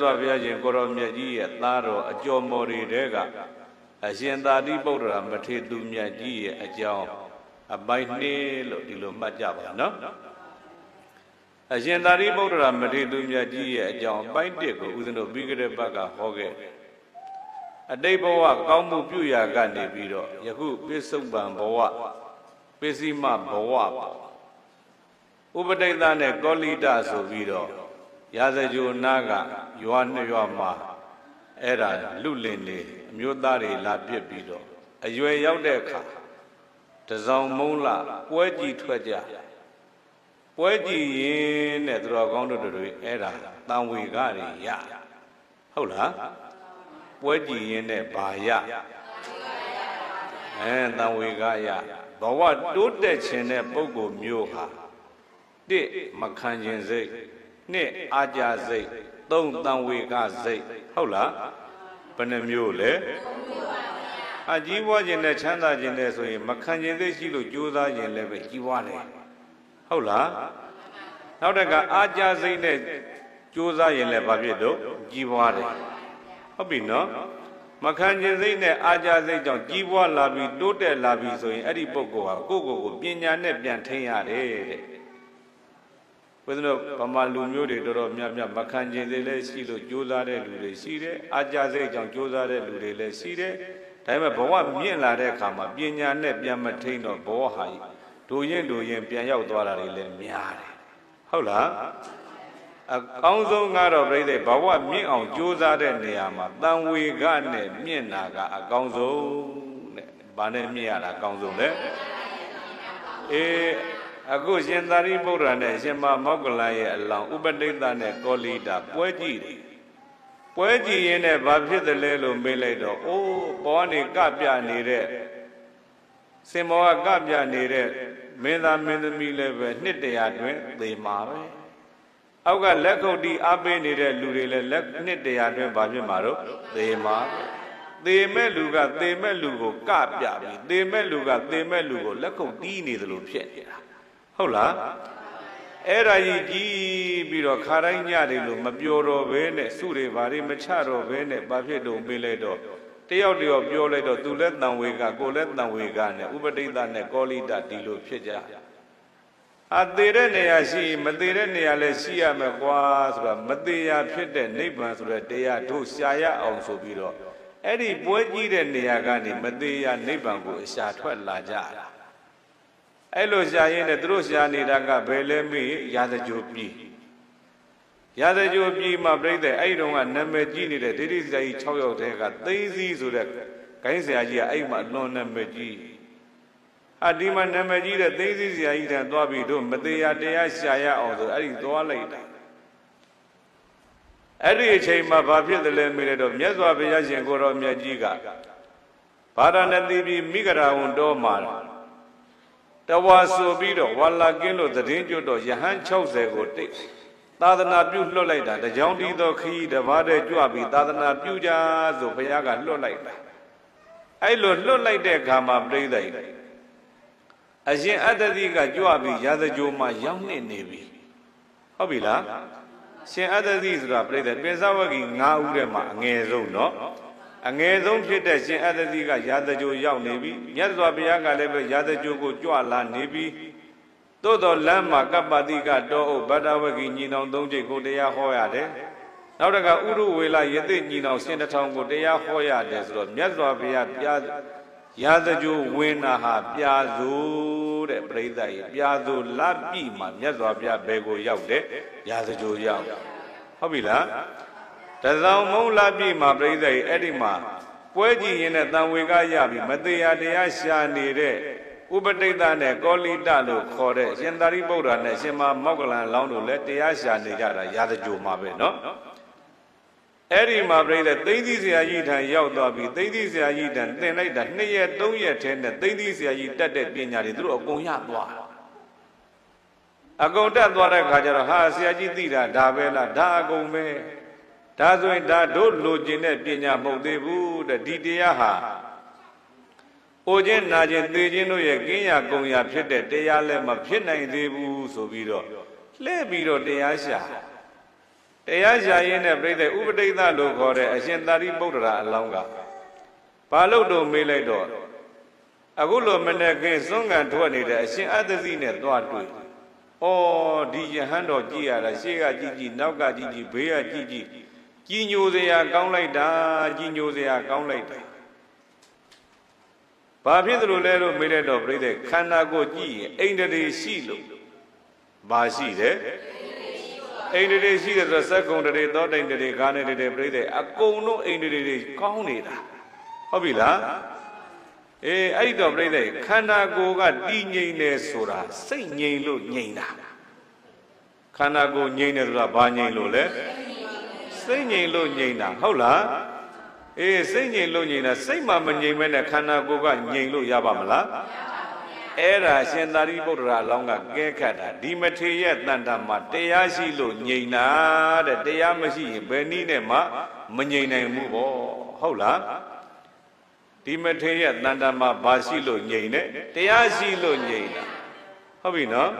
စွာဘုရားရှင်ကိုရောမြတ်ကြီးရဲ့သားတော်အကျော်မော်တွေတဲကအရှင်သာတိပုတ္တရာမထေသူမြတ်ကြီးရဲ့အကြောင်းအပိုင်းနှစ်လို့ဒီလိုမှတ်ကြပါနော်အရှင်သာတိပုတ္တရာမထေသူမြတ်ကြီးရဲ့အကြောင်းအပိုင်းတစ်ကိုဦးဇင်းတို့ပြီးကြတဲ့ဘက်ကဟောခဲ့တယ်အတိတ်ဘဝကောင်းမှုပြုရာကနေပြီးတော့ယခုပိစုံပံဘဝပိစိမဘဝပေါ့ဥပဒိတ္တနဲ့ကောလိတဆိုပြီးတော့ ရာဇဂျိုနာကရွာနှစ်ရွာမှာအဲ့ဒါလူလင်နေအမျိုးသားတွေလာပြစ်ပြီးတော့အရွယ်ရောက်တဲ့အခါတစောင်းမုံလာပွဲကြည့်ထွက်ကြပွဲကြည့်ရင်တဲ့သူတော်ကောင်းတို့တွေအဲ့ဒါတန်ဝေကတွေရဟုတ်လားပွဲကြည့်ရင်နဲ့ဘာရအဲတန်ဝေကရဘဝတိုးတက်ခြင်းတဲ့ပုဂ္ဂိုလ်မျိုးဟာတစ်မခံခြင်းစိတ် နှစ်အာကြစိတ်သုံးတန်ဝေကစိတ်ဟုတ်လားဘယ်နှမျိုးလဲအကြီးပွားခြင်းနဲ့ချမ်းသာခြင်းနဲ့ဆိုရင်မခံခြင်းသိရှိလို့ကြိုးစားခြင်းလည်းပဲကြီးပွားတယ်ဟုတ်လားနောက်တကအာကြစိတ်နဲ့ကြိုးစားရင်လည်းဘာဖြစ်တော့ကြီးပွားတယ်ဟုတ်ပြီနော်မခံခြင်းစိတ်နဲ့အာကြစိတ်ကြောင့်ကြီးပွားလာပြီးတိုးတက်လာပြီးဆိုရင်အဲ့ဒီပုဂ္ဂိုလ်ဟာကိုယ့်ကိုယ်ကိုပညာနဲ့ပြန်ထိန်းရတယ်တဲ့ ဘုရားတို့ဗမာလူမျိုးတွေတော်တော်များများမခံခြင်းစိတ်လည်းရှိလို့ကြိုးစားတဲ့လူတွေရှိတယ်အာကြစိတ်ကြောင့်ကြိုးစားတဲ့လူတွေလည်းရှိတယ်ဒါပေမဲ့ဘဝမြင့်လာတဲ့အခါမှာပညာနဲ့ပြန်မထိန်းတော့ဘဝဟာဒူရင်ဒူရင်ပြန်ရောက်သွားတာတွေလည်းများတယ်ဟုတ်လားအကောင်းဆုံးကတော့ပြိဿဘဝမြင့်အောင်ကြိုးစားတဲ့နေရာမှာတန်ဝေကနဲ့မြင့်တာကအကောင်းဆုံးတဲ့။ဘာနဲ့မြင့်ရတာအကောင်းဆုံးလဲ။အေး အခုရှင်သာရိပုတ္တရာနဲ့ရှင်မမောက္ကလရဲ့အလောင်းဥပတိတ္တနဲ့ကောလိတာပွဲကြည့်တယ်။ပွဲကြည့်ရင်လည်းဘာဖြစ်တယ်လဲလို့မေးလိုက်တော့အိုးဘောကနေကပြနေတဲ့စင်မောကကပြနေတဲ့မင်းသားမင်းသမီးလည်းပဲနှစ်တရာတွင်သေမှာပဲ။အောက်ကလက်ခုပ်တီးအားပေးနေတဲ့လူတွေလည်းလက်နှစ်တရာတွင်ဘာဖြစ်မှာတော့သေမှာသေမဲ့လူကသေမဲ့လူကိုကပြပြီးသေမဲ့လူကသေမဲ့လူကိုလက်ခုပ်တီးနေသလိုဖြစ်နေတာ ဟုတ်လားအဲ့ဒါကြီးကြီးပြီးတော့ခါတိုင်းညတွေလို့မပြောတော့ဘဲနဲ့စုတွေဘာတွေမချတော့ဘဲနဲ့ဘာဖြစ်တော့ပေးလိုက်တော့တယောက်တယောက်ပြောလိုက်တော့သူလည်းတန်ဝေကကိုလည်းတန်ဝေကနဲ့ဥပဒိတနဲ့ကောလိတဒီလိုဖြစ်ကြအသေးတဲ့နေရာရှိမသေးတဲ့နေရာလည်းရှိရမယ်ကွာဆိုတာမသေးရဖြစ်တဲ့နိဗ္ဗာန်ဆိုတဲ့တရားတို့ရှာရအောင်ဆိုပြီးတော့အဲ့ဒီပွဲကြီးတဲ့နေရာကနေမသေးရနိဗ္ဗာန်ကိုအရှာထွက်လာကြတာ အဲ့လိုရှာရင်းနဲ့သူတို့ရှာနေတာကဘယ်လဲမေးရာဇကြိုပြည်ရာဇကြိုပြည်မှာပြိတဲ့အဲ့ဒီတော့ကနာမည်ကြီးနေတဲ့ဒိဋ္ဌိစရာကြီး6ယောက်တည်းကသိသိဆိုတဲ့ဂိုင်းဆရာကြီးကအဲ့မှာလွန်နာမည်ကြီးအဒီမှာနာမည်ကြီးတဲ့သိသိဆရာကြီးတန်သွားပြီးတို့မတရားတရားရှာရအောင်ဆိုအဲ့ဒီသွားလိုက်တာအဲ့ဒီအချိန်မှာဘာဖြစ်တယ်လဲမေးလိုက်တော့မြတ်စွာဘုရားရှင်ကိုရောမြတ်ကြီးကဗာရာဏသီပြည်မိဂရာဝန်တော်မှာ တဝါဆိုပြီးတော့ဝါလာကင်းလို့သတင်းကျွတ်တော့ယဟန်60ကိုတိတ်သာသနာပြုလွတ်လိုက်တာတကြောင်ဒီသောခီးတပါးတည်းကြွပြီးသာသနာပြုကြဆိုဘုရားကလွတ်လိုက်တာအဲ့လိုလွတ်လိုက်တဲ့အခါမှာပြိဿိအရှင်အတ္တတိကကြွပြီးရာဇကြိုမှာရောက်နေနေပြီဟုတ်ပြီလားရှင်အတ္တတိဆိုတာပြိဿပိစဝဂီ9ဦးထဲမှာအငယ်ဆုံးเนาะ အငယ်ဆုံးဖြစ်တဲ့ရှင်အတ္တတိကရာဇကြိုရောက်နေပြီမြတ်စွာဘုရားကလည်းပဲရာဇကြိုကိုကြွလာနေပြီသို့တော်လမ်းမှာကပ္ပတိကတောအုပ်ဗတ္တဝဂီညီနောင်သုံးချိတ်ကိုတရားဟောရတယ်နောက်တကဥရုဝေလယသိညီနောင်ရှင်တထောင်ကိုတရားဟောရတယ်ဆိုတော့မြတ်စွာဘုရားပြရာဇကြိုဝင်နာဟာပြာစိုးတဲ့ပြိဿကြီးပြာစိုးလပြီမှာမြတ်စွာဘုရားဘယ်ကိုရောက်တယ်ရာဇကြိုရောက်ဟုတ်ပြီလား တလောင်မုံလာပြည့်မှာပြိဿရဲ့အဲ့ဒီမှာပွဲကြည့်ရင်နဲ့တန်ဝေကရပြီမတရားတရားရှာနေတဲ့ဥပတိတ္တနဲ့ကောလိတလို့ခေါ်တဲ့ရှင်သာရိပုတ္တရာနဲ့ရှင်မမောကလန်လောင်းတို့လည်းတရားရှာနေကြတာရာဇကြိုမှာပဲနော်အဲ့ဒီမှာပြိဿသိသိဆရာကြီးထံရောက်သွားပြီသိသိဆရာကြီးထံသင်လိုက်တာနှစ်ရက်သုံးရက်ထဲနဲ့သိသိဆရာကြီးတတ်တဲ့ပညာတွေသူတို့အကုန်ရသွားအကုန်တက်သွားတဲ့ခါကျတော့ဟာဆရာကြီးသိတာဒါပဲလားဒါအကုန်ပဲ ဒါဆိုရင်ဒါတို့လိုချင်တဲ့ပညာမဟုတ်သေးဘူးတဲ့ဒီတရားဟာအိုခြင်းနာခြင်းသေခြင်းတို့ရဲ့ကင်းရာကုံရာဖြစ်တဲ့တရားလည်းမဖြစ်နိုင်သေးဘူးဆိုပြီးတော့လှည့်ပြီးတော့တရားရှာတရားရှာရင်းနဲ့ပြိဿဥပတိသလို့ခေါ်တဲ့အရှင်သာရိပုတ္တရာအလောင်းကဘာလို့တော့မေးလိုက်တော့အခုလိုမနေ့ကစွန့်ကန်ထွက်နေတဲ့အရှင်အတ္တစီနဲ့သွားတွေ့ဩဒီယဟန်တော်ကြည်ရတာရှေ့ကကြည်ကြည်နောက်ကကြည်ကြည်ဘေးကကြည်ကြည် ကြီးညိုစရာကောင်းလိုက်တာကြီးညိုစရာကောင်းလိုက်တာဘာဖြစ်သလိုလဲလို့မေးလိုက်တော့ပြိဿခန္ဓာကိုယ်ကြည့်ရင်အိန္ဒြေရှိလို့ဘာရှိတယ်အိန္ဒြေရှိတယ်ဆိုတော့စက္ကုံတရေသောတိန်တရေကာနေတရေပြိဿအကုန်လုံးအိန္ဒြေတွေကောင်းနေတာဟုတ်ပြီလားအေးအဲ့ဒီတော့ပြိဿခန္ဓာကိုယ်ကတည်ငြိမ်နေဆိုတာစိတ်ငြိမ်လို့ငြိမ်တာခန္ဓာကိုယ်ငြိမ်နေဆိုတာဘာငြိမ်လို့လဲစိတ်ငြိမ် လို့ငြိမ်တာဟုတ်လားအေးစိတ်ငြိမ်လို့ငြိမ်တာစိတ်မှမငြိမ်မဲနဲ့ခန္ဓာကိုယ်ကငြိမ်လို့ရပါမလားအဲ့ဒါရှင်သာရိပုတ္တရာအလောင်းကကဲခတ်တာဒီမထေရရဲ့တန်တမှာတရားရှိလို့ငြိမ်တာတဲ့တရားမရှိရင်ဘယ်နည်းနဲ့မှမငြိမ်နိုင်ဘူးပေါ့ဟုတ်လားဒီမထေရရဲ့တန်တမှာဘာရှိလို့ငြိမ်တယ်တရားရှိလို့ငြိမ်တာဟုတ်ပြီနော်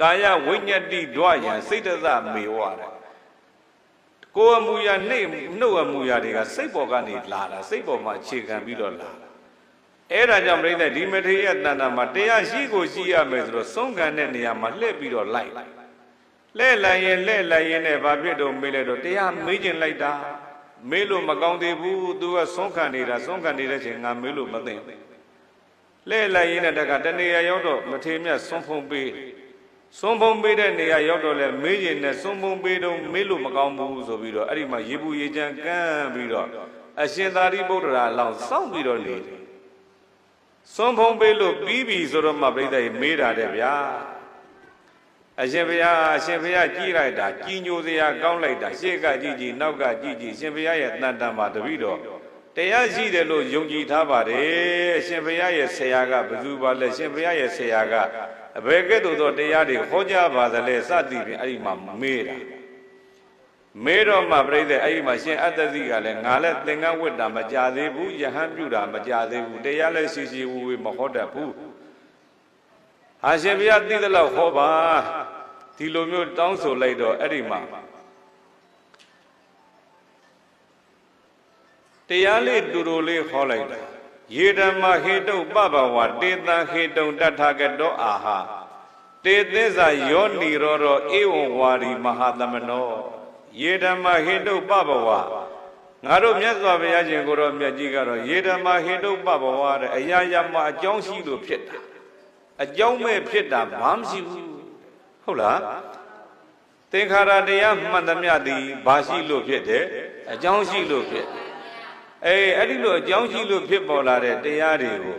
ကာယဝိညတိဒွါယံစိတ်တသမေဝတဲ့ ကိုယ်အမူအရာနှိမ့်နှုတ်အမူအရာတွေကစိတ်ပေါ်ကနေလာတာစိတ်ပေါ်မှာအခြေခံပြီးတော့လာတာအဲ့ဒါကြောင့်ပြိဿဒီမထေရရဲ့တန်တမှာတရားရှိကိုရှိရမယ်ဆိုတော့ဆုံးခံတဲ့နေရာမှာလှည့်ပြီးတော့လိုက်လဲလိုက်ရင်လဲလိုက်ရင်နဲ့ဘာဖြစ်တော့မေးလိုက်တော့တရားမေးခြင်းလိုက်တာမေးလို့မကောင်းသေးဘူးသူကဆုံးခံနေတာဆုံးခံနေတဲ့ချိန်ငါမေးလို့မသိဘူးလဲလိုက်ရင်နဲ့တကတနေရာရောက်တော့မထေမြတ်ဆုံးဖုံးပေး ဆုံးဖုံးပေးတဲ့နေရာရောက်တော့လဲမေးရင်နဲ့ဆုံးဖုံးပေးတော့မေးလို့မကောင်းဘူးဆိုပြီးတော့အဲ့ဒီမှာရေပူရေချမ်းကန်းပြီးတော့အရှင်သာရိပုတ္တရာလောင်းစောင့်ပြီးတော့နေတယ်စွန်ဖုံးပေးလို့ပြီးပြီဆိုတော့မှပြိဿရေမေးတာတဲ့ဗျာအရှင်ဘုရားအရှင်ဘုရားကြည်လိုက်တာကြီးညိုစရာကောင်းလိုက်တာရှေ့ကကြည်ကြည်နောက်ကကြည်ကြည်ရှင်ဘုရားရဲ့တန်တန်မှာတပည့်တော်တရားရှိတယ်လို့ယုံကြည်ထားပါတယ်အရှင်ဘုရားရဲ့ဆရာကဘယ်သူပါလဲရှင်ဘုရားရဲ့ဆရာက အဘယ်ကဲ့သို့သောတရားတွေဟောကြားပါသလဲစသည်ဖြင့်အဲ့ဒီမှာမေးတာမေးတော့မှပြိဿအဲ့ဒီမှာရှင်အတ္တဇိကလည်းငါလည်းသင်္ကန်းဝတ်တာမကြသေးဘူးယဟန်ပြုတာမကြသေးဘူးတရားလည်းရှိရှိဝူဝေမဟောတတ်ဘူးဟာရှင်ဘုရားသိသလောက်ဟောပါဒီလိုမျိုးတောင်းဆိုလိုက်တော့အဲ့ဒီမှာတရားလေးတူတူလေးဟောလိုက်တာ ယေဓမ္မဟေတုပပဝတေတံဟေတုံတထကတောအာဟာတေသစ္စာယောနိရောဓဧဝံဝါရီမဟာသမနောယေဓမ္မဟေတုပပဝငါတို့မြတ်စွာဘုရားရှင်ကိုရောမြတ်ကြီးကတော့ယေဓမ္မဟေတုပပဝတဲ့အရာရာမှာအကြောင်းရှိလို့ဖြစ်တာအကြောင်းမဲ့ဖြစ်တာဘာမှမရှိဘူးဟုတ်လားသင်္ခါရတရားမှန်သမျှသည်ဘာရှိလို့ဖြစ်တယ်အကြောင်းရှိလို့ဖြစ် အေးအဲ့ဒီလိုအကြောင်းရှိလို့ဖြစ်ပေါ်လာတဲ့တရားတွေကို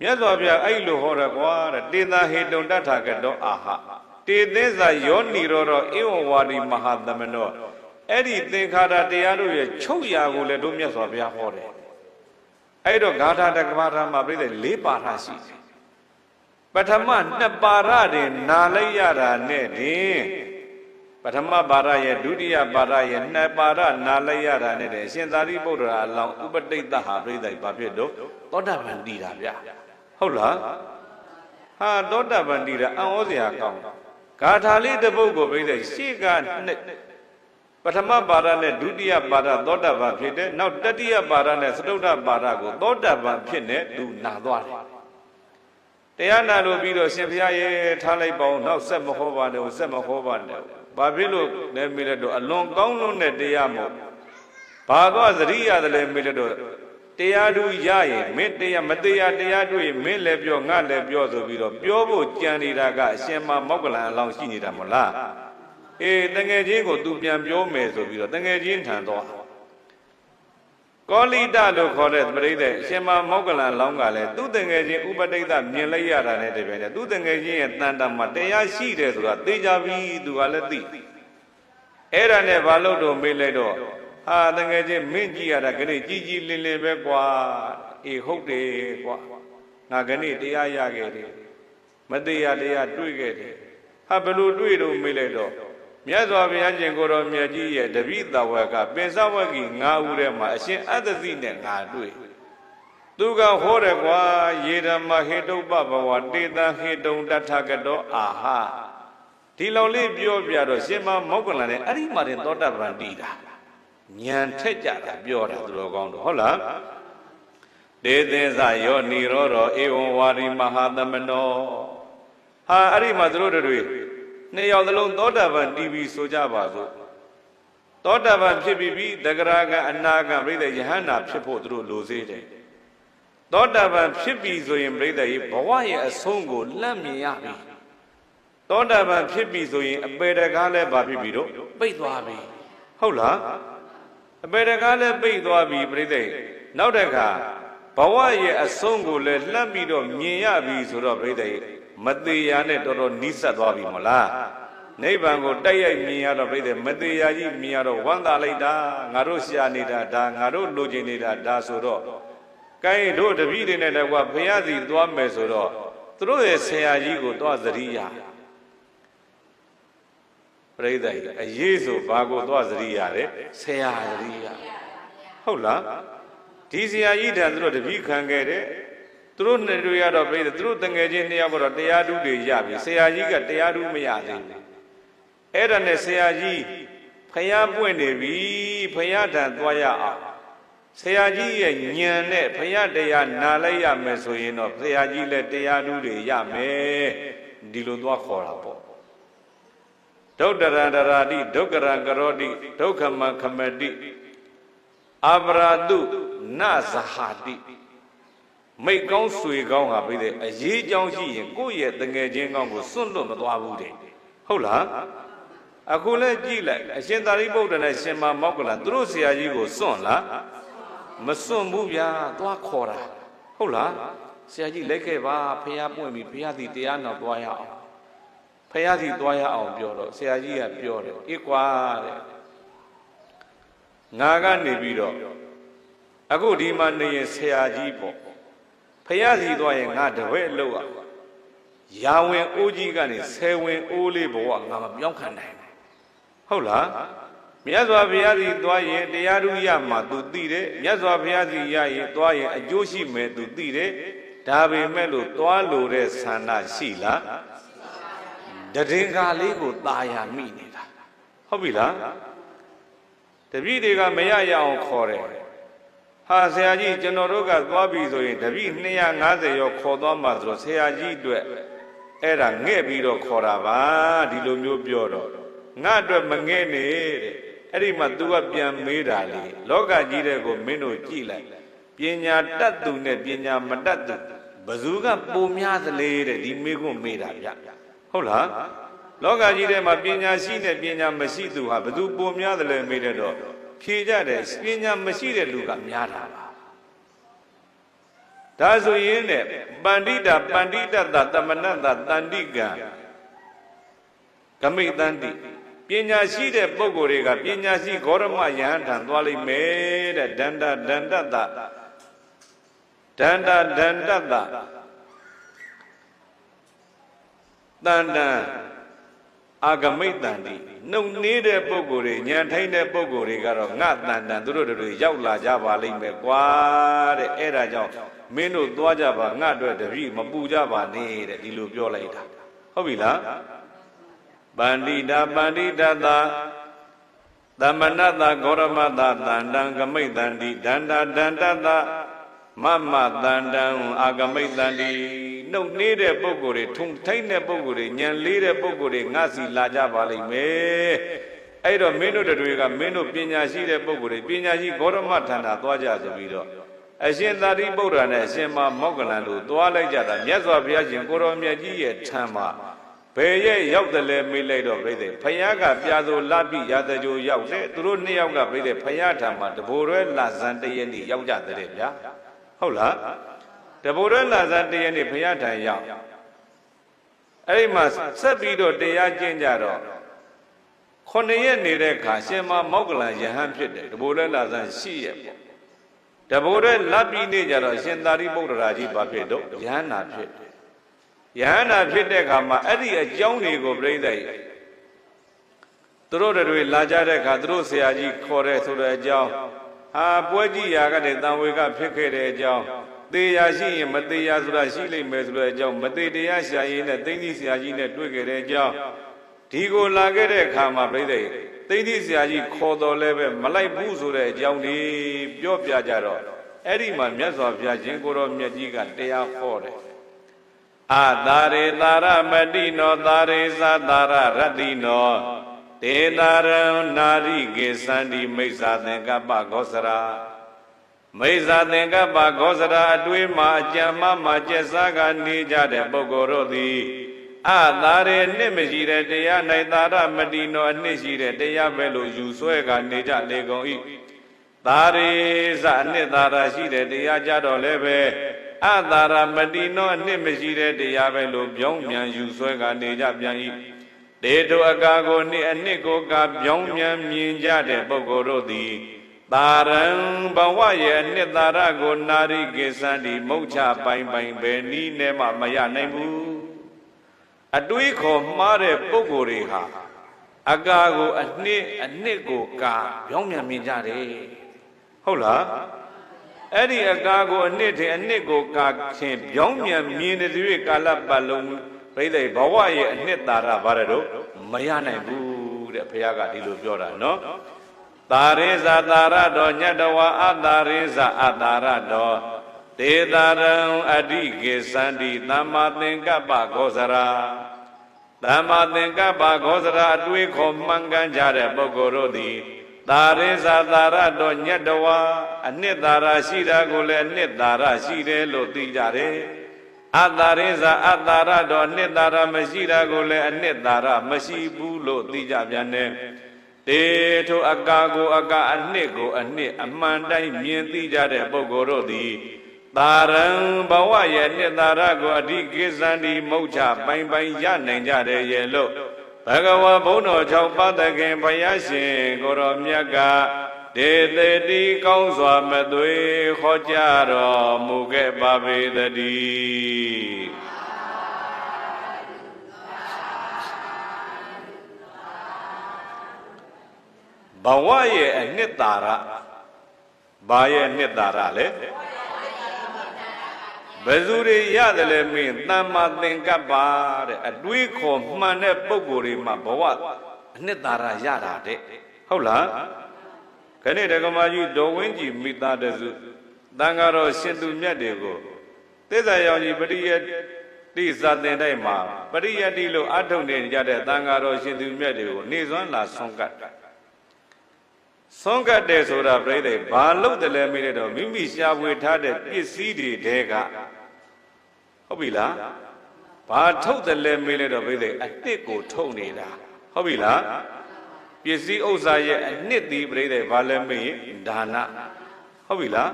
မြတ်စွာဘုရားအဲ့လိုဟောရကွာတဲ့တေသာဟေတုံတထကတောအာဟတေသစ္စာယောနိရောဓဧဝံဝါဒီမဟာသမနောအဲ့ဒီသင်္ခါရတရားတို့ရဲ့ချုပ်ရာကိုလည်းတို့မြတ်စွာဘုရားဟောတယ်အဲ့တော့ဂါထာတက္ကမထာမှာပြည့်တဲ့၄ပါဠိရှိတယ်ပထမနှစ်ပါရတွေနာလိုက်ရတာနဲ့တင် ပထမပါရရဲ့ဒုတိယပါရရဲ့နှစ်ပါရနာလိုက်ရတာနဲ့တင်ရှင်သာရိပုတ္တရာအလောင်းဥပတိတ်တဟာပြိဿိဘာဖြစ်တော့သောတာပန်တည်တာဗျဟုတ်လားဟာသောတာပန်တည်တာအံ့ဩစရာကောင်းဂါထာလေးတစ်ပုဒ်ကိုပြိဿရှေ့ကနှစ်ပထမပါရနဲ့ဒုတိယပါရသောတာပန်ဖြစ်တယ်နောက်တတိယပါရနဲ့သတုတ္တပါရကိုသောတာပန်ဖြစ်နေသူနာသွားတယ်တရားနာလို့ပြီးတော့ရှင်ဘုရားရဲ့ထားလိုက်ပါဦးနောက်ဆက်မဟောပါနဲ့ဆက်မဟောပါနဲ့ ဘာဖြစ်လို့လဲမေးလိုက်တော့အလွန်ကောင်းလုံးတဲ့တရားမို့ဘာသွားသတိရတယ်လဲမေးလိုက်တော့တရားသူရရင်မင်းတရားမတရားတရားတွေ့ရင်မင်းလည်းပြောငါလည်းပြောဆိုပြီးတော့ပြောဖို့ကြံနေတာကအရှင်မမောက္ကလန်အလောင်းရှိနေတာမဟုတ်လားအေးတငယ်ချင်းကို तू ပြန်ပြောမယ်ဆိုပြီးတော့တငယ်ချင်းထံသွား ကောလိတလို့ခေါ်တဲ့ပရိသေအရှင်မမောက္ကလန်လောင်းကလည်းသူ့တငယ်ချင်းဥပတိတ်မြင်လိုက်ရတာနဲ့တပည့်နဲ့သူ့တငယ်ချင်းရဲ့တန်တမှာတရားရှိတယ်ဆိုတာသိကြပြီသူကလည်းသိအဲ့ဒါနဲ့ဘာလို့တော့မေးလိုက်တော့ဟာတငယ်ချင်းမင်းကြည့်ရတာခဏကြီးကြီးလင်းလင်းပဲကွာအေးဟုတ်တယ်ကွာငါခဏတရားရခဲ့တယ်မတရားတရားတွေ့ခဲ့တယ်ဟာဘယ်လိုတွေ့တော့မေးလိုက်တော့ မြတ်စွာဘုရားရှင်ကိုတော်မြတ်ကြီးရဲ့တပိတဝကပင်စဝကီ9ဦးထဲမှာအရှင်အတ္တသိနဲ့ငါတွေ့သူကဟောတယ်ကွာယေဓမ္မဟေတုပ္ပဘဝတေတံဟေတုံတထကတောအာဟဒီလောက်လေးပြောပြတော့ရှင်မမောက္ကလန်နဲ့အဲ့ဒီမှာတင်သောတာပန်တည်တာညံထက်ကြတာပြောတာသူတော်ကောင်းတော့ဟုတ်လားဒေသင်္စယောနိရောဓဧဝံဝါရိမဟာသမနောဟာအဲ့ဒီမှာသူတို့တွေ နှစ်ယောက်သလုံးသောတာပန်တည်ပြီဆိုကြပါစို့သောတာပန်ဖြစ်ပြီးပြီတဂရကအနာကပြိတ္တယဟန္တာဖြစ်ဖို့သူတို့လိုသေးတယ်သောတာပန်ဖြစ်ပြီဆိုရင်ပြိတ္တရေဘဝရဲ့အဆုံးကိုလန့်မြင်ရပြီသောတာပန်ဖြစ်ပြီဆိုရင်အပေတကားလည်းဘာဖြစ်ပြီတော့ပိတ်သွားပြီဟုတ်လားအပေတကားလည်းပိတ်သွားပြီပြိတ္တရေနောက်တစ်ခါဘဝရဲ့အဆုံးကိုလည်းလှမ်းပြီးတော့မြင်ရပြီဆိုတော့ပြိတ္တရေ မသေးရနဲ့တော်တော်နီးစပ်သွားပြီမဟုတ်လားနိဗ္ဗာန်ကိုတိုက်ရိုက်မြင်ရတော့ပြိတ္တမသေးရကြီးမြင်ရတော့ဝမ်းသာလိုက်တာငါတို့ရှာနေတာဒါငါတို့လိုချင်နေတာဒါဆိုတော့ကိုင်းတို့တပည့်တွေနဲ့လည်းကွာဘုရားစီသွားမယ်ဆိုတော့သူတို့ရဲ့ဆရာကြီးကိုသွားသတိရပြိတ္တရေအရေးဆိုဘာကိုသွားသတိရတယ်ဆရာသတိရဟုတ်လားဒီဆရာကြီးတန်သူတို့တပည့်ခံခဲ့တဲ့ သူတို့နှစ်တွေရတော့ပြိတ္တသူတို့တငယ်ချင်းနှစ်ယောက်ကတော့တရားဓုတွေရပြီဆရာကြီးကတရားဓုမရသေးဘူးအဲ့ဒါနဲ့ဆရာကြီးဖျားပွင့်နေပြီဖျားတန်သွားရအောင်ဆရာကြီးရဲ့ညံနဲ့ဖျားတရားနာလိုက်ရမယ်ဆိုရင်တော့ဆရာကြီးလည်းတရားဓုတွေရမယ်ဒီလိုသွားခေါ်တာပေါ့ဒုဒ္ဒရန္တရာတိဒုက္ကရံကရောတိဒုက္ခမံခမတိအပရာတုနဇဟာတိ မိတ်ကောင်းဆွေကောင်းဟာပြီးတဲ့အရေးကြောင်းရှိရင်ကိုယ့်ရဲ့တငယ်ချင်းကောင်းကိုစွန့်လွတ်မသွားဘူးတဲ့ဟုတ်လားအခုလည်းကြည့်လိုက်အရှင်သာရိပုတ္တရာနဲ့ရှင်မမောက္ကလသူတို့ဆရာကြီးကိုစွန့်လားမစွန့်ဘူးဗျာသွားခေါ်တာဟုတ်လားဆရာကြီးလက်ခဲ့ပါဖះပွင့်ပြီဖះသည်တရားနောက်သွားရအောင်ဖះသည်သွားရအောင်ပြောတော့ဆရာကြီးကပြောတယ်အေးကွာတဲ့ငါကနေပြီးတော့အခုဒီမှာနေရင်ဆရာကြီးပေါ့ ဖះစီသွားရင်ငါတပည့်လောက်อ่ะရာဝင်အိုးကြီးကနေဆယ်ဝင်အိုးလေးဘဝငါမပြောင်းခံနိုင်ဘူးဟုတ်လားမြတ်စွာဘုရားစီသွားရင်တရားဓုရမှာ तू သိတယ်မြတ်စွာဘုရားစီရရင်သွားရင်အကျိုးရှိမယ် तू သိတယ်ဒါပေမဲ့လို့သွားလို့တဲ့ဆန္ဒရှိလားတည်ငါလေးကိုตาရမိနေတာဟုတ်ပြီလားတပည့်တွေကမရရအောင်ခေါ်တယ် ဟာဆရာကြီးကျွန်တော်တို့ကသွားပြီဆိုရင်တပည့်250ရောခေါ်သွားမှာဆိုတော့ဆရာကြီးအတွက်အဲ့ဒါငဲ့ပြီးတော့ခေါ်တာပါဒီလိုမျိုးပြောတော့ငါအတွက်မငဲ့နဲ့တဲ့အဲ့ဒီမှာ तू ကပြန်မေးတာလေလောကကြီးတဲ့ကိုမင်းတို့ကြည့်လိုက်ပညာတတ်သူနဲ့ပညာမတတ်သူဘယ်သူကပုံများသလဲတဲ့ဒီမေးခွန်းမေးတာဗျဟုတ်လားလောကကြီးထဲမှာပညာရှိနဲ့ပညာမရှိသူဟာဘယ်သူပုံများသလဲမေးတဲ့တော့ ဖြေကြတယ်ပညာမရှိတဲ့လူကများတာပါဒါဆိုရင်တဲ့ပန္တိတာပန္တိတတသမဏတတန္တိကံဂမိတန္တိပညာရှိတဲ့ပုဂ္ဂိုလ်တွေကပညာရှိဂေါရမယဟန်ထံသွားလိမ့်မယ်တဲ့ဒန္တဒန္တတဒန္တဒန္တတတန္တ အာဂမိတ်တန်တိနှုတ်နေတဲ့ပုံကိုယ်တွေညံထိုင်းတဲ့ပုံကိုယ်တွေကတော့ငါတန်တန်သူတို့တို့ရောက်လာကြပါလိမ့်မယ်ကွာတဲ့အဲ့ဒါကြောင့်မင်းတို့သွားကြပါငါအတွက်တပည့်မပူကြပါနဲ့တဲ့ဒီလိုပြောလိုက်တာဟုတ်ပြီလားပန္တိတာပန္တိတတာသမဏတဂေါရမတတန္တံဂမိတ်တန္တိဒန္တာဒန္တတ မမတန္တံအာဂမိတ်တန္တိနှုတ်နေတဲ့ပုံကိုယ်တွေထုံထိုင်းတဲ့ပုံကိုယ်တွေညံလေးတဲ့ပုံကိုယ်တွေငါစီလာကြပါလိမ့်မယ်အဲ့တော့မင်းတို့တွေကမင်းတို့ပညာရှိတဲ့ပုံကိုယ်တွေပညာရှိဂေါရမထန္တာသွားကြဆိုပြီးတော့အရှင်သာရိပုတ္တရာနဲ့အရှင်မမောက္ကလန်တို့သွားလိုက်ကြတာမြတ်စွာဘုရားရှင်ကိုရောမြတ်ကြီးရဲ့ထံမှာဘယ်ရဲ့ရောက်တယ်လဲမေးလိုက်တော့ပြိတ္တေဖယားကပြာဆိုလာပြီရာတကြိုရောက်တယ်သူတို့နှစ်ယောက်ကပြိတ္တေဖယားထံမှာတဘိုရဲလာဇန်တရက်နေ့ရောက်ကြတဲ့ဗျာ ဟုတ်လားတဘိုရဲလာဇန်တရက်နေ့ဖယားထံရောက်အဲ့ဒီမှာဆက်ပြီးတော့တရားကျင့်ကြတော့ခုနှစ်ရက်နေတဲ့ခါရှင်မမောက္ကလန်ယဟန်ဖြစ်တယ်တဘိုရဲလာဇန်ရှိရဲ့ပေါ့တဘိုရဲလက်ပြီးနေကြတော့ရှင်သာရိပုတ္တရာကြီးဘာဖြစ်တော့ယဟန္တာဖြစ်တယ်ယဟန္တာဖြစ်တဲ့အခါမှာအဲ့ဒီအကြောင်းတွေကိုပြိဿရဲ့သူတို့တွေလာကြတဲ့အခါသူတို့ဆရာကြီးခေါ်တဲ့ဆိုတဲ့အကြောင်း ဟာပွဲကြီးရာကနေတန်ဝေကဖြစ်ခဲ့တဲ့အကြောင်းသေရရှိရင်မသေရဆိုတာရှိလိမ့်မယ်ဆိုတဲ့အကြောင်းမသေတရားရှာရင်နဲ့သိသိဆရာကြီးနဲ့တွေ့ခဲ့တဲ့အကြောင်းဒီကိုလာခဲ့တဲ့အခါမှာပြိဿသိသိဆရာကြီးခေါ်တော်လဲပဲမလိုက်ဘူးဆိုတဲ့အကြောင်းလေးပြောပြကြတော့အဲ့ဒီမှာမြတ်စွာဘုရားရှင်ကိုရောမြတ်ကြီးကတရားဟောတယ်အာသာရေသာရမတိနောသာရေသာသာရရတ္တိနော ဒေတာရံနာရိကေသန္တိမိစ္ဆာသင်္ကပ္ပဂောစရာမိစ္ဆာသင်္ကပ္ပဂောစရာအတွေးမှာအကြံမမှာကျက်စားကနေကြတဲ့ပုဂ္ဂိုလ်တို့သည်အသာရေနှစ်မရှိတဲ့တရား၌သာရမတိနောအနှစ်ရှိတဲ့တရားပဲလို့ယူဆွဲကနေကြလေကုန်၏သာရေဇအနှစ်သာရရှိတဲ့တရားကြတော့လည်းပဲအသာရမတိနောအနှစ်မရှိတဲ့တရားပဲလို့ပြောင်းမြန်ယူဆွဲကနေကြပြန်၏ တေတုအကာကိုနှစ်အနှစ်ကိုကပြောင်းမြန်မြင်ကြတဲ့ပုဂ္ဂိုလ်တို့သည်တာရံဘဝရဲ့အနှစ်သာရကိုနာရိကေသန္တိမုတ်ချပိုင်ပိုင်ပဲနီးနဲ့မှမရနိုင်ဘူးအတွေးခေါ်မှားတဲ့ပုဂ္ဂိုလ်တွေဟာအကာကိုအနှစ်အနှစ်ကိုကပြောင်းမြန်မြင်ကြတယ်ဟုတ်လားအဲ့ဒီအကာကိုအနှစ်ထင်အနှစ်ကိုကာချင်းပြောင်းမြန်မြင်တဲ့တွေ့ကာလပတ်လုံး ပြိဿဘဝရဲ့အနှစ်သာရဘာတဲ့တော့မရနိုင်ဘူးတဲ့ဘုရားကဒီလိုပြောတာနော်သာရိဇာသာရတော်ညတဝါအသာရိဇာအသာရတော်ဒေတာရံအဓိကေသန္တိသမ္မာသင်္ကပ္ပဂောဇရာသမ္မာသင်္ကပ္ပဂောဇရာအတွေးခေါ်မှန်ကန်ကြတဲ့ပုဂ္ဂိုလ်တို့သည်သာရိဇာသာရတော်ညတဝါအနှစ်သာရရှိတာကိုလည်းအနှစ်သာရရှိတယ်လို့သိကြတယ် အတာရိဇာအတာရတော်အနှစ်သာရမရှိတာကိုလည်းအနှစ်သာရမရှိဘူးလို့သိကြပြန်တယ်တေထိုအကာကိုအကာအနှစ်ကိုအနှစ်အမှန်တိုင်းမြင်သိကြတဲ့ပုဂ္ဂိုလ်တို့သည်တာရံဘဝရဲ့နှစ်သာရကိုအဓိကိစ္စန္ဒီမုတ်ချပိုင်ပိုင်ရနိုင်ကြတယ်ရဲ့လို့ဘဂဝါဘုန်းတော်၆ပါးတခင်ဘုရားရှင်ကိုရောမြတ်က ဒေသေတိကောင်းစွာမသွေဟောကြားတော်မူခဲ့ပါပေတည်းဘဝရဲ့အနှစ်သာရဘာရဲ့အနှစ်သာရလဲဘယ်သူတွေရတယ်လဲမင်းတမ္မာသင်္ကပ္ပါတဲ့အတွေးခေါ်မှန်တဲ့ပုံကိုယ်တွေမှာဘဝအနှစ်သာရရတာတဲ့ဟုတ်လား ခဏတက္ကမကြီးဒေါ်ဝင်းကြီးမိသားတစုတန်ဃာတော်ရှင်သူမြတ်တွေကိုသစ္စာရောင်ကြီးပရိယတိဇာတင်တိုက်မှာပရိယတိလို့အထုတ်နေကြတဲ့တန်ဃာတော်ရှင်သူမြတ်တွေကိုနေစွမ်းလာဆုံးကတ်ဆုံးကတ်တယ်ဆိုတာပြိဿဘာလို့တလဲမေးတော့မိမိရှားပွေထားတဲ့ပစ္စည်းတွေတဲကဟုတ်ပြီလားဘာထုတ်တယ်လဲမေးလဲတော့ပြိဿအတစ်ကိုထုတ်နေတာဟုတ်ပြီလား ပစ္စည်းဥစ္စာရဲ့အနှစ်ဒီပြိဿဘာလဲမေးရင်ဒါနဟုတ်ပြီလား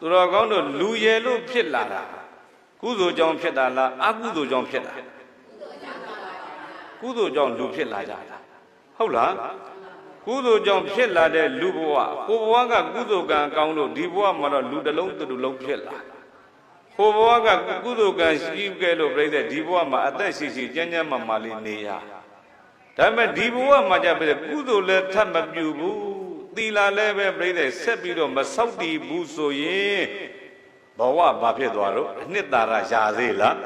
သူတော်ကောင်းတို့လူရယ်လို့ဖြစ်လာတာကုသိုလ်ကြောင့်ဖြစ်တာလားအကုသိုလ်ကြောင့်ဖြစ်တာကုသိုလ်ကြောင့်လူဖြစ်လာကြတာဟုတ်လားကုသိုလ်ကြောင့်ဖြစ်လာတဲ့လူဘဝကိုဘဝကကုသိုလ်ကံကောင်းလို့ဒီဘဝမှာတော့လူတစ်လုံးတစ်လုံးဖြစ်လာကိုဘဝကကုသိုလ်ကံရှိခဲ့လို့ပြိဿဒီဘဝမှာအသက်ရှိရှိကျမ်းကျမ်းမာမာလေးနေရ ဒါပေမဲ့ဒီဘဝမှာကြပြည့်ကုသိုလ်လည်းထပ်မပြုဘူးသီလာလည်းပဲပြိဿဆက်ပြီးတော့မဆောက်တည်ဘူးဆိုရင်ဘဝဘာဖြစ်သွားတော့အနှစ်သာရရှာသေးလား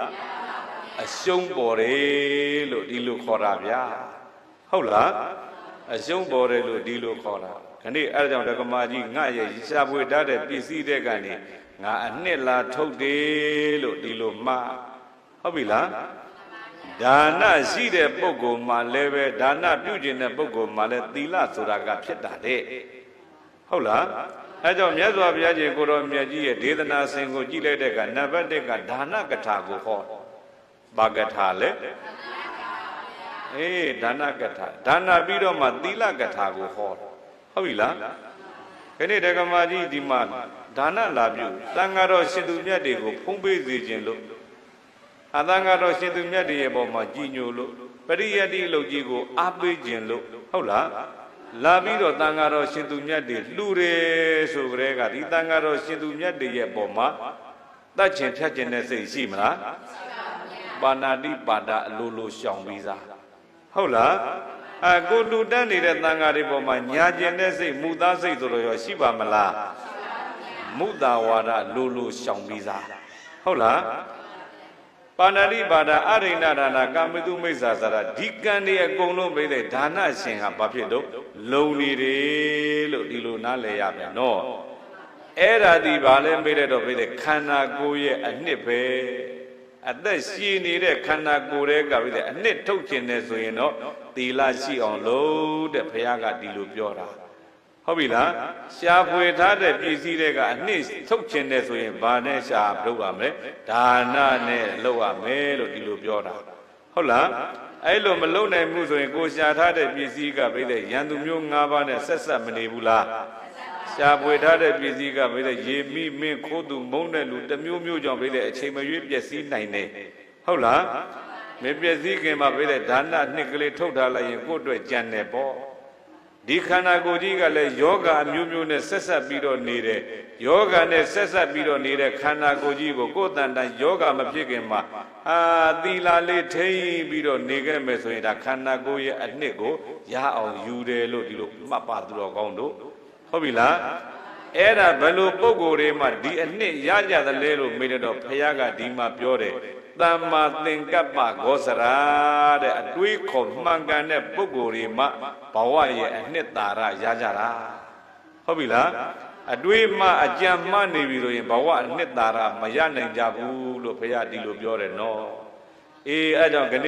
အရှုံးပေါ်တယ်လို့ဒီလိုခေါ်တာဗျာဟုတ်လားအရှုံးပေါ်တယ်လို့ဒီလိုခေါ်တာခဏအဲ့ဒါကြောင့်ဒကမာကြီးငါရဲ့ရှားပွေတတ်တဲ့ပစ္စည်းတဲ့ကနေငါအနှစ်လာထုတ်တယ်လို့ဒီလိုမှားဟုတ်ပြီလား ဒါနရှိတဲ့ပုဂ္ဂိုလ်မှာလည်းပဲဒါနပြုကျင်တဲ့ပုဂ္ဂိုလ်မှာလည်းသီလဆိုတာကဖြစ်တာတဲ့ဟုတ်လားအဲကြောင့်မြတ်စွာဘုရားရှင်ကိုတော်မြတ်ကြီးရဲ့ဒေသနာစဉ်ကိုကြည့်လိုက်တဲ့ကနံပါတ်1ကဒါနကထာကိုဟောဘာကထာလဲအေးဒါနကထာဒါနပြီးတော့မှသီလကထာကိုဟောဟုတ်ပြီလားခဏတက္ကမကြီးဒီမှာဒါနလာပြုတန်ဃာတော်ရှင်သူမြတ်တွေကိုဖုံးပေးစေခြင်းလို့ အတန်ဃာတော်ရှင်သူမြတ်တွေရဲ့ပေါ်မှာကြည်ညိုလို့ပရိယတ္တိလုတ်ကြီးကိုအားပေးခြင်းလို့ဟုတ်လားလာပြီးတော့တန်ဃာတော်ရှင်သူမြတ်တွေလှူတယ်ဆိုကြတဲ့ကဒီတန်ဃာတော်ရှင်သူမြတ်တွေရဲ့ပေါ်မှာတတ်ချင်ဖြတ်ချင်တဲ့စိတ်ရှိမလားပါဏာတိပါဒအလိုလိုရှောင်ပြီးသားဟုတ်လားအကိုလူတန်းနေတဲ့တန်ဃာတွေပေါ်မှာညာကျင်တဲ့စိတ်မူသားစိတ်ဆိုတော့ရောရှိပါမလားမုတာဝါဒလိုလိုရှောင်ပြီးသားဟုတ်လား ပါဏာတိပါဒအရိဏဒါနာကာမိတုမိစ္ဆာစာရဒီကံတွေအကုန်လုံးပြတဲ့ဒါနရှင်ဟာဘာဖြစ်တော့လုံနေတယ်လို့ဒီလိုနားလည်ရမယ်နော်အဲ့ဒါဒီဘာလဲမေးတဲ့တော့ပြတဲ့ခန္ဓာကိုယ်ရဲ့အနှစ်ပဲအသက်ရှိနေတဲ့ခန္ဓာကိုယ်ရဲ့ကပြတဲ့အနှစ်ထုတ်ခြင်းနဲ့ဆိုရင်တော့သီလရှိအောင်လို့တဲ့ဘုရားကဒီလိုပြောတာ ဟုတ်ပြီလားရှားဖွေထားတဲ့ပစ္စည်းတွေကအနှစ်ထုတ်ခြင်းနဲ့ဆိုရင်ဘာနဲ့ရှားလုပ်ရမလဲဒါနနဲ့လုပ်ရမယ်လို့ဒီလိုပြောတာဟုတ်လားအဲ့လိုမလုပ်နိုင်မှုဆိုရင်ကိုရှားထားတဲ့ပစ္စည်းကပြည့်တဲ့ရန်သူမျိုး၅ပါးနဲ့ဆက်ဆက်မနေဘူးလားရှားဖွေထားတဲ့ပစ္စည်းကပြည့်တဲ့ရေမိမင်းခိုးသူမုန်းတဲ့လူတစ်မျိုးမျိုးကြောင့်ပြည့်တဲ့အချိန်မရွေးပျက်စီးနိုင်တယ်ဟုတ်လားမပျက်စီးခင်မှာပြည့်တဲ့ဒါနနှစ်ကလေးထုတ်ထားလိုက်ရင်ကိုယ့်အတွက်ကြံတယ်ပေါ့ ဒီခန္ဓာကိုယ်ကြီးကလည်းယောဂအမျိုးမျိုးနဲ့ဆက်ဆက်ပြီးတော့နေတယ်ယောဂနဲ့ဆက်ဆက်ပြီးတော့နေတဲ့ခန္ဓာကိုယ်ကြီးကိုကိုယ်တန်တန်ယောဂမဖြစ်ခင်မှာအာသီလာလေးထိမ့်ပြီးတော့နေခဲ့မယ်ဆိုရင်ဒါခန္ဓာကိုယ်ရဲ့အနှစ်ကိုရအောင်ယူတယ်လို့ဒီလိုမှတ်ပါသူတော်ကောင်းတို့ဟုတ်ပြီလားအဲ့ဒါဘယ်လိုပုံကိုယ်တွေမှဒီအနှစ်ရကြသလဲလို့မေးတော့ဘုရားကဒီမှာပြောတယ် သမ္မာသင်္ကပ္ပဂောစရာတဲ့အတွေးခေါ်မှန်ကန်တဲ့ပုံကိုယ်တွေမှဘဝရဲ့အနှစ်သာရရကြတာဟုတ်ပြီလားအတွေးမှအကြံမှနေပြီဆိုရင်ဘဝအနှစ်သာရမရနိုင်ကြဘူးလို့ဘုရားဒီလိုပြောတယ်နော်အေးအဲ့ကြောင့်ခဏ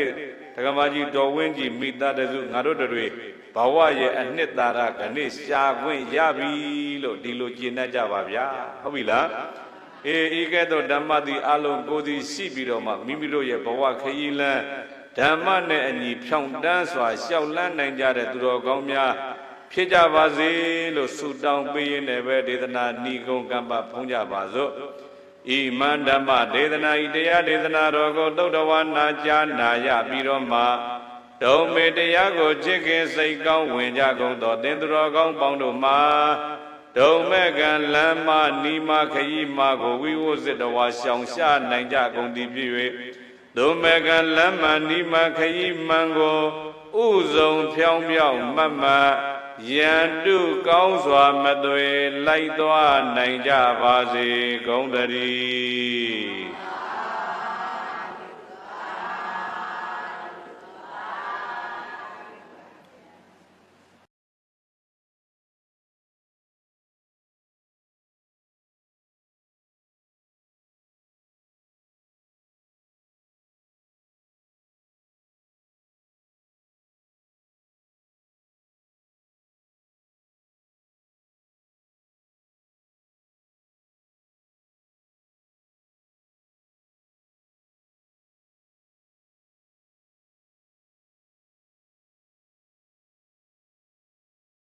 ဒကမာကြီးတော်ဝင်းကြီးမိသားတစုငါတို့တွေဘဝရဲ့အနှစ်သာရခဏရှာခွင့်ရပြီလို့ဒီလိုကျင့်တတ်ကြပါဗျာဟုတ်ပြီလား အေးဤကဲ့သို့ဓမ္မသည်အလုံးကိုယ်စီရှိပြီးတော့မှမိမိတို့ရဲ့ဘဝခရီးလန်းဓမ္မနဲ့အညီဖြောင့်တန်းစွာရှောက်လန်းနိုင်ကြတဲ့သူတော်ကောင်းများဖြစ်ကြပါစေလို့ဆုတောင်းပေးရင်းနဲ့ပဲဒေသနာဏီကုံကမ္ပဖုံးကြပါစို့ဤမန္ဓမ္မဒေသနာဤတရားဒေသနာတော်ကိုသုတ္တဝါနာကြားနာရပြီးတော့မှဒုံမေတရားကိုချစ်ခင်စိတ်ကောင်းဝင်ကြကုန်သောသင်သူတော်ကောင်းပေါင်းတို့မှာ ဒုံမဲ့ကံလမ်းမနီမခရီးမကိုဝိဝုစစ်တော်ဝါရှောင်ရှားနိုင်ကြကုန်သည်ဖြစ်၍ဒုံမဲ့ကံလမ်းမနီမခရီးမှန်ကိုဥဇုံဖြောင်းဖြောင်းမတ်မတ်ယန္တုကောင်းစွာမသွေလိုက်သွားနိုင်ကြပါစေကုန်သတည်း